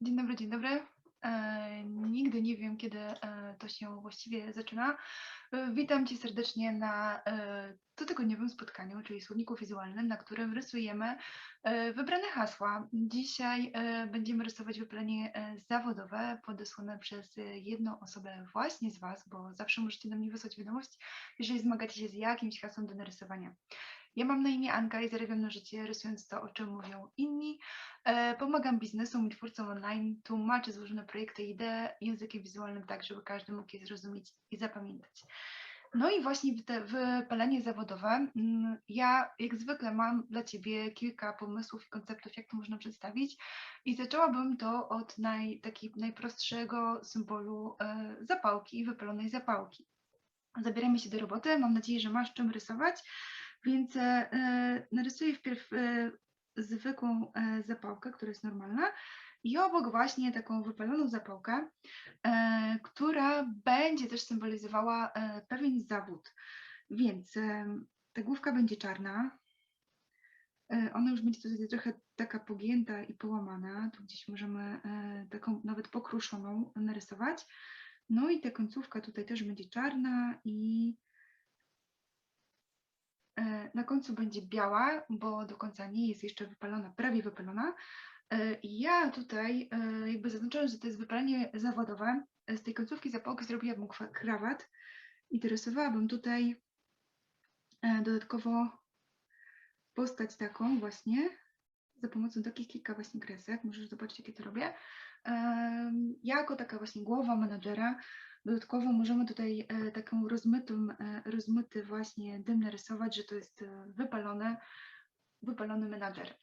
Dzień dobry, dzień dobry. E, nigdy nie wiem, kiedy e, to się właściwie zaczyna. E, witam Cię serdecznie na cotygodniowym spotkaniu, czyli słowniku wizualnym, na którym rysujemy wybrane hasła. Dzisiaj będziemy rysować wypalenie e, zawodowe podesłane przez jedną osobę właśnie z Was, bo zawsze możecie do mnie wysłać wiadomość, jeżeli zmagacie się z jakimś hasłem do narysowania. Ja mam na imię Anka i zarabiam na życie rysując to, o czym mówią inni. E, Pomagam biznesom i twórcom online, tłumaczę złożone projekty i idee językiem wizualnym tak, żeby każdy mógł je zrozumieć i zapamiętać. No i właśnie wypalenie zawodowe. mm, Ja jak zwykle mam dla Ciebie kilka pomysłów i konceptów, jak to można przedstawić i zaczęłabym to od naj, takiego najprostszego symbolu e, zapałki, wypalonej zapałki. Zabieramy się do roboty, mam nadzieję, że masz czym rysować, więc e, narysuję wpierw e, zwykłą e, zapałkę, która jest normalna, i obok właśnie taką wypaloną zapałkę, e, która będzie też symbolizowała e, pewien zawód. Więc e, ta główka będzie czarna. E, Ona już będzie tutaj trochę taka pogięta i połamana. Tu gdzieś możemy e, taką nawet pokruszoną narysować. No i ta końcówka tutaj też będzie czarna i E, Na końcu będzie biała, bo do końca nie jest jeszcze wypalona, prawie wypalona. E, ja tutaj e, jakby zaznaczyłam, że to jest wypalenie zawodowe. E, Z tej końcówki zapałki zrobiłabym krawat i dorysowałabym tutaj e, dodatkowo postać taką właśnie za pomocą takich kilka właśnie kresek. Możesz zobaczyć, jakie to robię. Jako taka właśnie głowa menadżera. Dodatkowo możemy tutaj e, taką rozmytą, e, rozmyty właśnie dym narysować, że to jest e, wypalone, wypalony menadżer.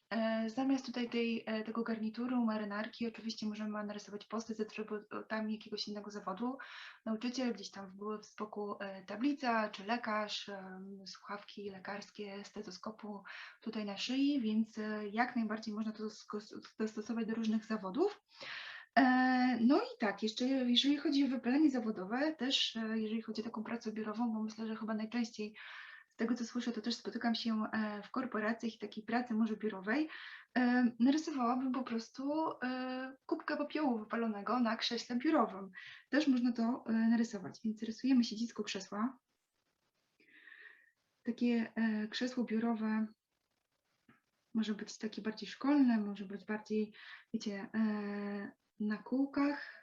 Zamiast tutaj tej, tego garnituru, marynarki, oczywiście możemy narysować postać z atrybutami jakiegoś innego zawodu. Nauczyciel, gdzieś tam były z boku tablica, czy lekarz, słuchawki lekarskie, stetoskopu tutaj na szyi, więc jak najbardziej można to dostosować do różnych zawodów. E, No i tak, jeszcze jeżeli chodzi o wypalenie zawodowe, też e, jeżeli chodzi o taką pracę biurową, bo myślę, że chyba najczęściej z tego co słyszę, to też spotykam się e, w korporacjach i takiej pracy może biurowej, narysowałabym po prostu kubkę popiołu wypalonego na krześle biurowym. Też można to narysować, więc rysujemy siedzisko krzesła. Takie krzesło biurowe może być takie bardziej szkolne, może być bardziej, wiecie, na kółkach.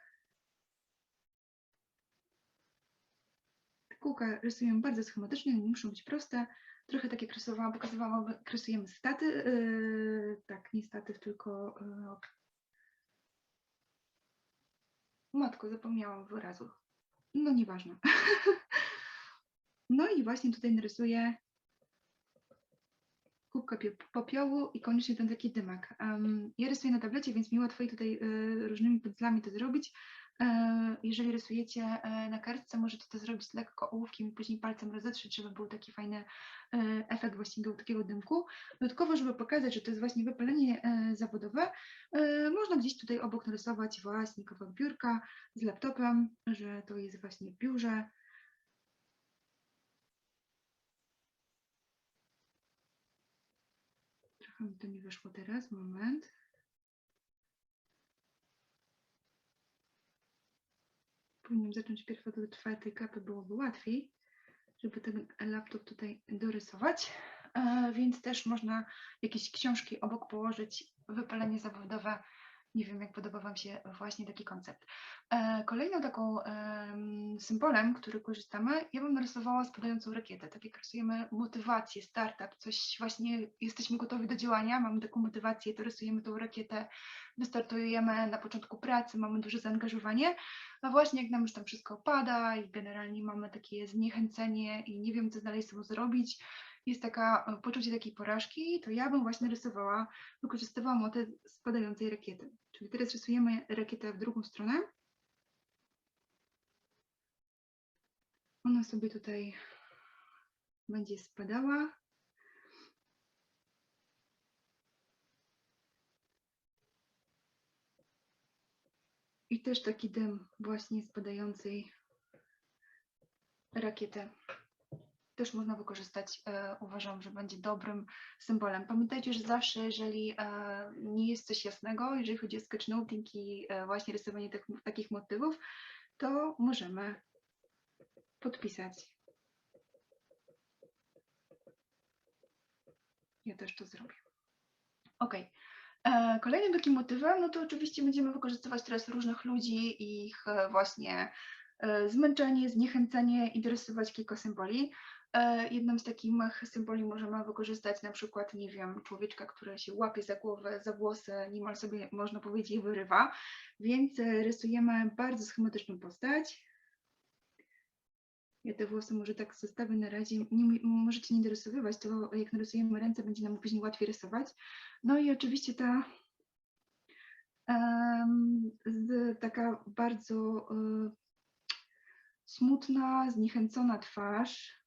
Kółka rysujemy bardzo schematycznie, nie muszą być proste. Trochę tak jak rysowałam, pokazywałam, rysujemy staty, yy, tak, nie statyw, tylko yy, matko, zapomniałam wyrazu. No nieważne. no i właśnie tutaj narysuję kubkę pio- popiołu i koniecznie ten taki dymek. Em, ja rysuję na tablecie, więc mi łatwo tutaj y, różnymi pędzlami to zrobić. E, Jeżeli rysujecie e, na kartce, możecie to zrobić lekko ołówkiem i później palcem rozetrzeć, żeby był taki fajny efekt właśnie tego takiego dymku. Dodatkowo, żeby pokazać, że to jest właśnie wypalenie zawodowe, można gdzieś tutaj obok narysować właśnie kawałek biurka z laptopem, że to jest właśnie w biurze. Mi to nie wyszło teraz, moment. Powinnam zacząć pierw od czwartej kapy, byłoby łatwiej, żeby ten laptop tutaj dorysować. E, Więc też można jakieś książki obok położyć, wypalenie zawodowe. Nie wiem, jak podoba Wam się właśnie taki koncept. E, Kolejną taką em, symbolem, który korzystamy, ja bym narysowała spadającą rakietę. Tak jak rysujemy motywację, startup, coś właśnie jesteśmy gotowi do działania, mamy taką motywację, to rysujemy tą rakietę, wystartujemy na początku pracy, mamy duże zaangażowanie, a właśnie jak nam już tam wszystko opada i generalnie mamy takie zniechęcenie i nie wiem, co dalej z sobą zrobić, jest taka e, poczucie takiej porażki, to ja bym właśnie rysowała, wykorzystywała motyw spadającej rakiety. Czyli teraz rysujemy rakietę w drugą stronę. Ona sobie tutaj będzie spadała. I też taki dym właśnie spadającej rakiety. Też można wykorzystać, e, uważam, że będzie dobrym symbolem. Pamiętajcie, że zawsze, jeżeli e, nie jest coś jasnego, jeżeli chodzi o sketchnoting i e, właśnie rysowanie tych, takich motywów, to możemy podpisać. Ja też to zrobię. Ok. Kolejnym takim motywem, no to oczywiście będziemy wykorzystywać teraz różnych ludzi i ich właśnie zmęczenie, zniechęcenie i dorysować kilka symboli. E, Jedną z takich symboli możemy wykorzystać na przykład, nie wiem, człowieczka, który się łapie za głowę, za włosy, niemal sobie można powiedzieć je wyrywa, więc e, rysujemy bardzo schematyczną postać. Ja te włosy może tak zostawię na razie, nie, możecie nie dorysowywać, to jak narysujemy ręce, będzie nam później łatwiej rysować. No i oczywiście ta z, taka bardzo e, smutna, zniechęcona twarz.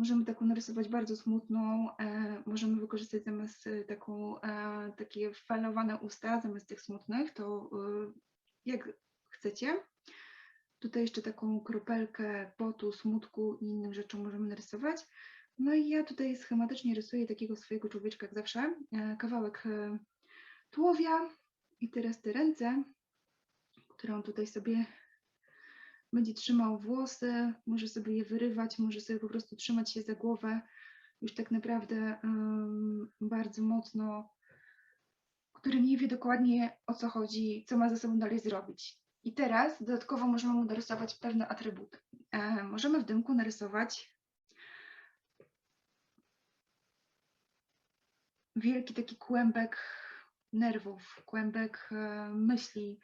Możemy taką narysować bardzo smutną, e, możemy wykorzystać zamiast e, taką, e, takie falowane usta, zamiast tych smutnych, to e, jak chcecie. Tutaj jeszcze taką kropelkę potu, smutku i innych rzeczy możemy narysować. No i ja tutaj schematycznie rysuję takiego swojego człowieczka jak zawsze, e, kawałek e, tułowia i teraz te ręce, które on tutaj sobie będzie trzymał włosy, może sobie je wyrywać, może sobie po prostu trzymać się za głowę, już tak naprawdę em, bardzo mocno, który nie wie dokładnie o co chodzi, co ma ze sobą dalej zrobić. I teraz dodatkowo możemy mu narysować pewne atrybuty. E, możemy w dymku narysować wielki taki kłębek nerwów, kłębek e, myśli.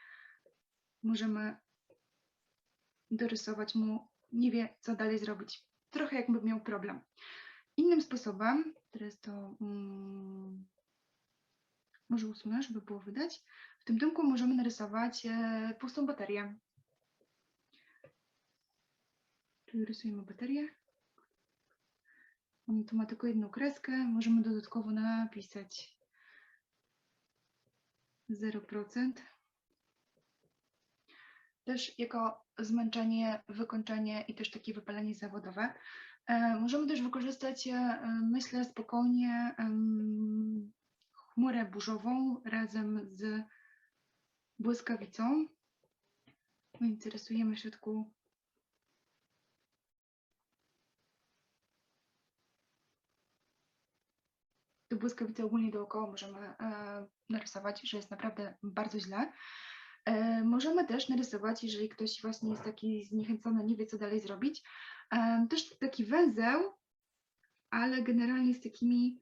Możemy dorysować mu, nie wie, co dalej zrobić. Trochę jakby miał problem. Innym sposobem, teraz to mm, może usunę, żeby było widać. W tym dymku możemy narysować e, pustą baterię. Czyli rysujemy baterię. On tu ma tylko jedną kreskę. Możemy dodatkowo napisać 0%. Też jako zmęczenie, wykończenie i też takie wypalenie zawodowe. E, Możemy też wykorzystać, e, myślę, spokojnie chmurę burzową razem z błyskawicą. Więc rysujemy w środku te błyskawice ogólnie dookoła możemy e, narysować, że jest naprawdę bardzo źle. Możemy też narysować, jeżeli ktoś właśnie jest taki zniechęcony, nie wie co dalej zrobić, też taki węzeł, ale generalnie z takimi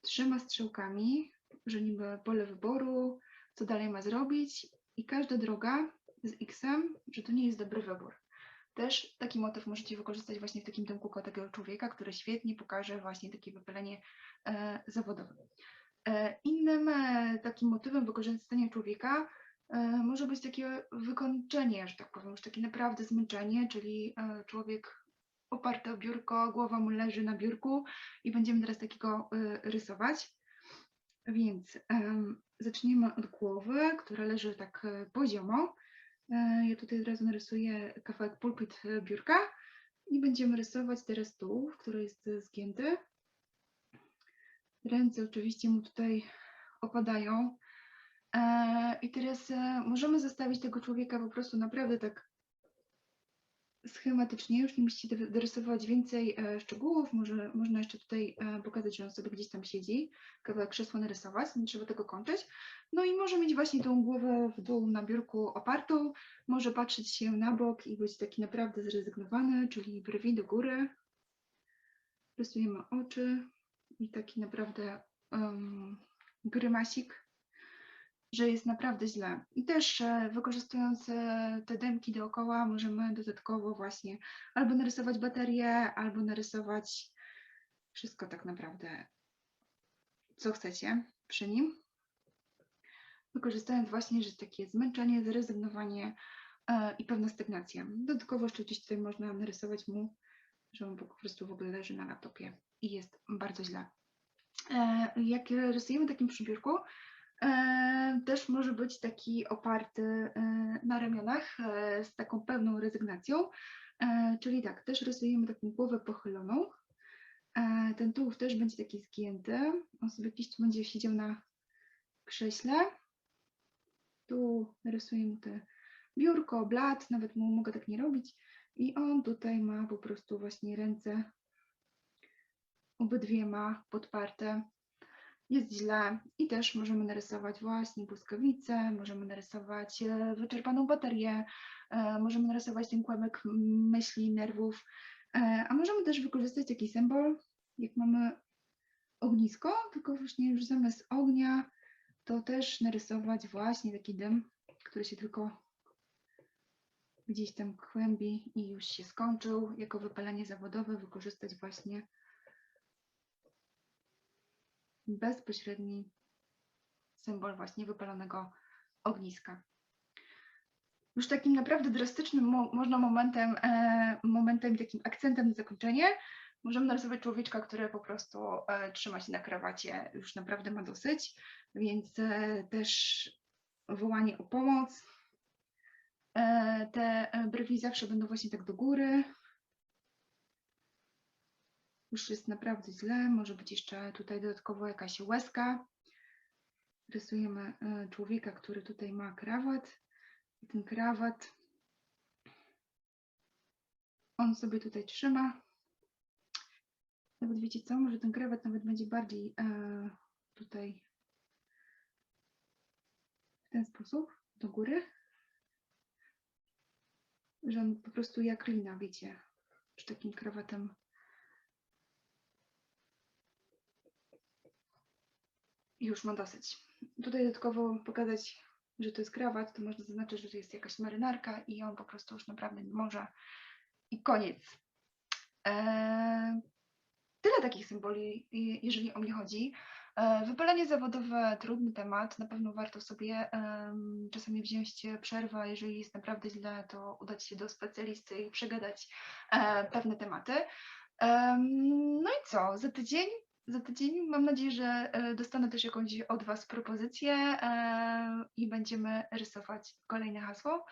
trzema strzałkami, że niby pole wyboru, co dalej ma zrobić i każda droga z X-em, że to nie jest dobry wybór. Też taki motyw możecie wykorzystać właśnie w takim domku takiego człowieka, który świetnie pokaże właśnie takie wypalenie e, zawodowe. E, innym e, takim motywem wykorzystania człowieka może być takie wykończenie, że tak powiem, już takie naprawdę zmęczenie, czyli e, człowiek oparty o biurko, głowa mu leży na biurku i będziemy teraz takiego e, rysować. Więc em, zaczniemy od głowy, która leży tak e, poziomo. E, Ja tutaj od razu narysuję kawałek pulpit e, biurka i będziemy rysować teraz tułów, który jest e, zgięty. Ręce oczywiście mu tutaj opadają. E, I teraz e, możemy zostawić tego człowieka po prostu naprawdę tak schematycznie, już nie musicie dorysować więcej e, szczegółów, może można jeszcze tutaj pokazać, że on sobie gdzieś tam siedzi, kawałek krzesła narysować, nie trzeba tego kończyć. No i może mieć właśnie tą głowę w dół na biurku opartą, może patrzeć się na bok i być taki naprawdę zrezygnowany, czyli brwi do góry. Rysujemy oczy i taki naprawdę um, grymasik, że jest naprawdę źle. I też e, wykorzystując e, te dębki dookoła możemy dodatkowo właśnie albo narysować baterię, albo narysować wszystko tak naprawdę, co chcecie przy nim. Wykorzystując właśnie, że takie zmęczenie, zrezygnowanie e, i pewna stagnacja. Dodatkowo jeszcze gdzieś tutaj można narysować mu, że on po prostu w ogóle leży na laptopie i jest bardzo źle. Jak rysujemy takim przybiórku, Też może być taki oparty e, na ramionach e, z taką pełną rezygnacją. E, Czyli tak, też rysujemy taką głowę pochyloną. E, Ten tułów też będzie taki zgięty. On sobie gdzieś będzie siedział na krześle. Tu rysuję mu te biurko, blat, nawet mu mogę tak nie robić. I on tutaj ma po prostu właśnie ręce obydwie ma podparte. Jest źle i też możemy narysować właśnie błyskawice, możemy narysować e, wyczerpaną baterię, e, możemy narysować ten kłębek myśli, nerwów, e, a możemy też wykorzystać taki symbol, jak mamy ognisko, tylko właśnie już zamiast ognia to też narysować właśnie taki dym, który się tylko gdzieś tam kłębi i już się skończył. Jako wypalenie zawodowe wykorzystać właśnie bezpośredni symbol właśnie wypalonego ogniska. Już takim naprawdę drastycznym mo można momentem, e, momentem takim akcentem na zakończenie możemy narysować człowieczka, który po prostu e, trzyma się na krawacie, już naprawdę ma dosyć, więc e, też wołanie o pomoc. E, te e, brwi zawsze będą właśnie tak do góry. Już jest naprawdę źle, może być jeszcze tutaj dodatkowo jakaś łezka. Rysujemy e, człowieka, który tutaj ma krawat. I ten krawat on sobie tutaj trzyma. Nawet wiecie co, może ten krawat nawet będzie bardziej e, tutaj w ten sposób, do góry. Że on po prostu jak lina, wiecie, z takim krawatem. Już ma dosyć. Tutaj dodatkowo pokazać, że to jest krawat, to można zaznaczyć, że to jest jakaś marynarka i on po prostu już naprawdę nie może. I koniec. Eee, tyle takich symboli, jeżeli o mnie chodzi. E, Wypalenie zawodowe, trudny temat. Na pewno warto sobie em, czasami wziąć przerwę. Jeżeli jest naprawdę źle, to udać się do specjalisty i przegadać e, pewne tematy. Em, No i co? Za tydzień? Za tydzień mam nadzieję, że e, dostanę też jakąś od Was propozycję e, i będziemy rysować kolejne hasło.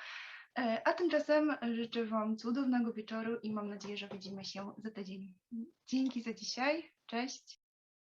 E, A tymczasem życzę Wam cudownego wieczoru i mam nadzieję, że widzimy się za tydzień. Dzięki za dzisiaj. Cześć.